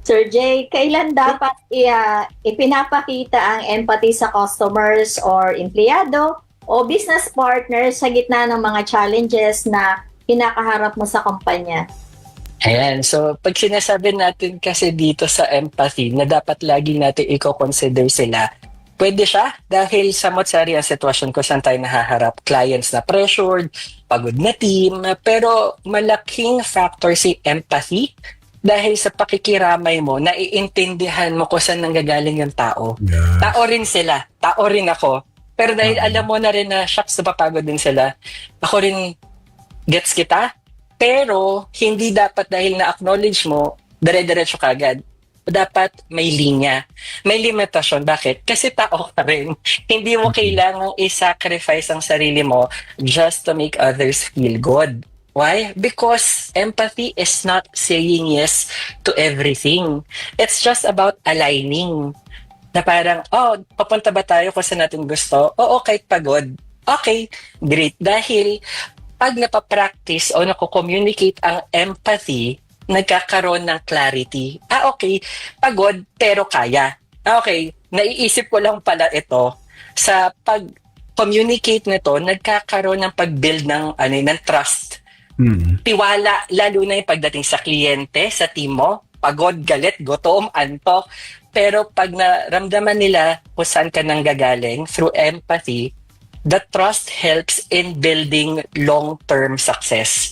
Sir Jay, kailan dapat i- ah, ipinapakita ang empathy sa customers or empleyado o business partners sa gitna ng mga challenges na kinakaharap mo sa kumpanya? Ayan, so pag sinasabi natin kasi dito sa empathy na dapat lagi natin i-consider sila, pwede siya dahil samot sari ang sitwasyon ko saan tayo nahaharap. Clients na pressured, pagod na team, pero malaking factor si empathy dahil sa pakikiramay mo, naiintindihan mo kung saan nanggagaling yung tao. Yeah. Tao rin sila, tao rin ako. Pero dahil Mhm. alam mo na rin na shucks, napapagod din sila, ako rin gets kita. Pero hindi dapat dahil na-acknowledge mo, dire-diretso ka agad. Dapat may linya. May limitasyon. Bakit? Kasi tao ka rin. Hindi mo Mhm. kailangang i-sacrifice ang sarili mo just to make others feel good. Why? Because empathy is not saying yes to everything. It's just about aligning na parang, oh, papunta ba tayo kung saan natin gusto? Oo, kahit pagod. Okay, great. Dahil pag napapractice o nako-communicate ang empathy, nagkakaroon ng clarity. Ah, okay, pagod pero kaya. Ah, okay, naiisip ko lang pala ito sa pag-communicate nito, nagkakaroon ng pag-build ng, ano, ng trust Mm. tiwala, lalo na yung pagdating sa kliyente, sa team mo, pagod, galit, gutom, antok. Pero pag naramdaman nila kung saan ka nang gagaling through empathy, the trust helps in building long-term success.